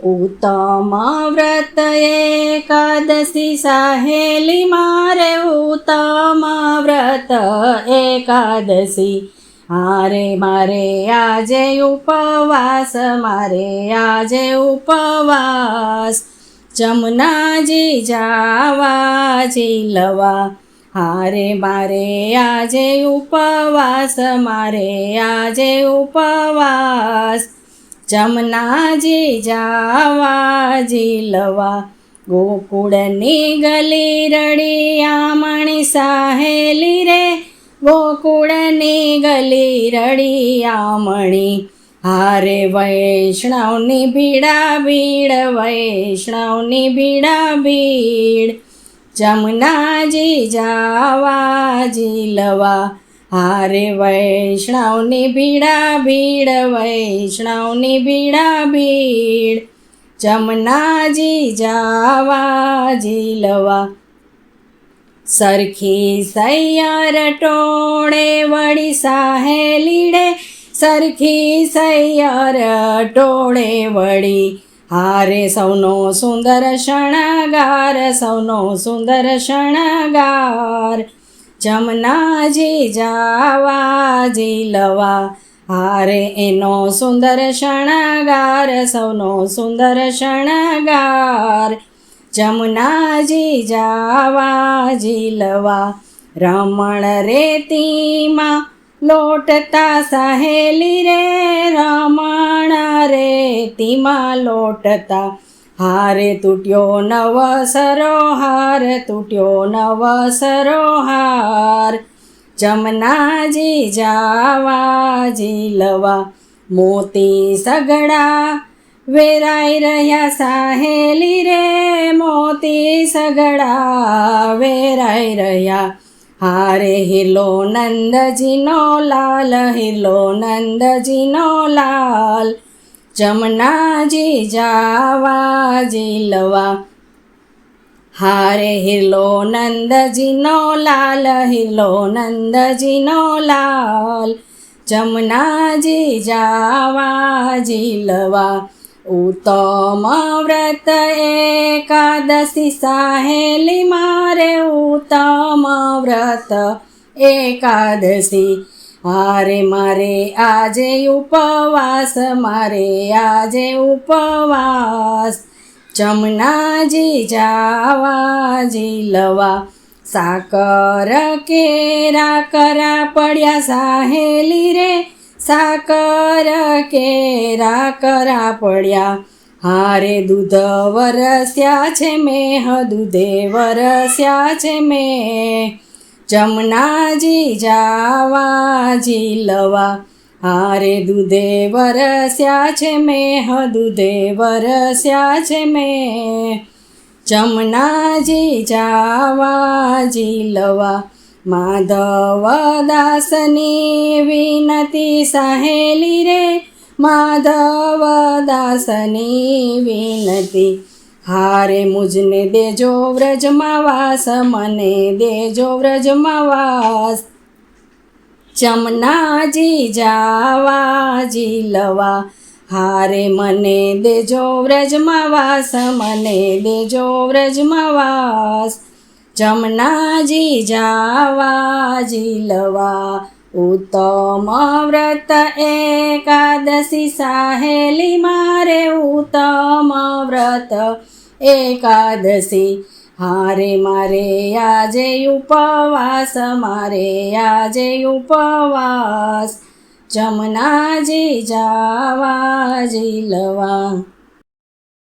ઉત્તમ વ્રત એકાદશી સાહેલી મારે ઉત્તમા વ્રત એકાદશી. હારે મારે આજે ઉપવાસ, મારે આજે ઉપવાસ. જમનાજી જાવા જીલવા હારે મારે આજે ઉપવાસ, મારે આજે ઉપવાસ. જમનાજી જાવા જીલવા ગોકુળની ગલી રડી આમણી સાહેલી રે. ગોકુળની ગલી રડી આમણી. હારે વૈષ્ણવની ભીડા ભીડ, વૈષ્ણવની ભીડા ભીડ. જમનાજી જાવા જીલવા હારે વૈષ્ણવની ભીડા ભીડ, વૈષ્ણવની ભીડા ભીડ. જમનાજી જાવા જીલવા સરખી સૈયર ટોળે વળી સાહેલીડે સરખી સૈયર ટોળે વળી હારે સૌનો સુંદર શણગાર, સૌનો સુંદર શણગાર. જમનાજી જાવા જીલવા હારે એનો સુંદર શણગાર, સૌનો સુંદર શણગાર. જમનાજી જાવા જીલવા રમણ રેતીમાં લોટતા સહેલી રે, રમણ રેતીમાં લોટતા હારે તૂટ્યો નવ સરોહાર, તૂટ્યો નવ સરોહાર. જમનાજી જાવા લવા, મોતી સગડા. વેરાઈ રહ્યા સાહેલી રે, મોતી સગડા. વેરાઈ રહ્યા હારે હિલો નંદજીનો લાલ, હિલો નંદજીનો લાલ. જમનાજી જાવા લવા. હારે હિરલો નંદજીનો લાલ હિલો નંદજીનો લાલ. જમનાજી જાવા લવા. ઉત્તમ વ્રત એકાદશી સાહેલી મારે ઉત્તમ વ્રત એકાદશી. હારે મારે, આજે ઉપવાસ, મારે આજે ઉપવાસ. જમનાજી જાવાજી લવા સાકર કેરા કરા પડ્યા સાહેલી રે. સાકર કેરા કરા પડ્યા, હારે દૂધ વરસ્યા છે મેં, દૂધે વરસ્યા છે મેં. જમનાજી જાવા જીલવા હારે દૂધે વરસ્યા છે મેહ, દૂધે વરસ્યા છે મેં જમનાજી જાવા જીલવા માધવ દાસની વિનતી સહેલી રે. માધવ દાસની વિનતી હારે મુજને દેજો વ્રજમાં વાસ, મને દેજો વ્રજમાં વાસ. જમનાજી જાવા જીલવા હારે મને દેજો વ્રજમાં વાસ, મને દેજો વ્રજમાં વાસ. જમનાજી જાવા જીલવા ઉત્તમ વ્રત એકાદશી સાહેલી મારે ઉત્તમ વ્રત એકાદશી. હારે મારે આજે ઉપવાસ, મારે આજે ઉપવાસ. જમનાજી જાવા જીલવા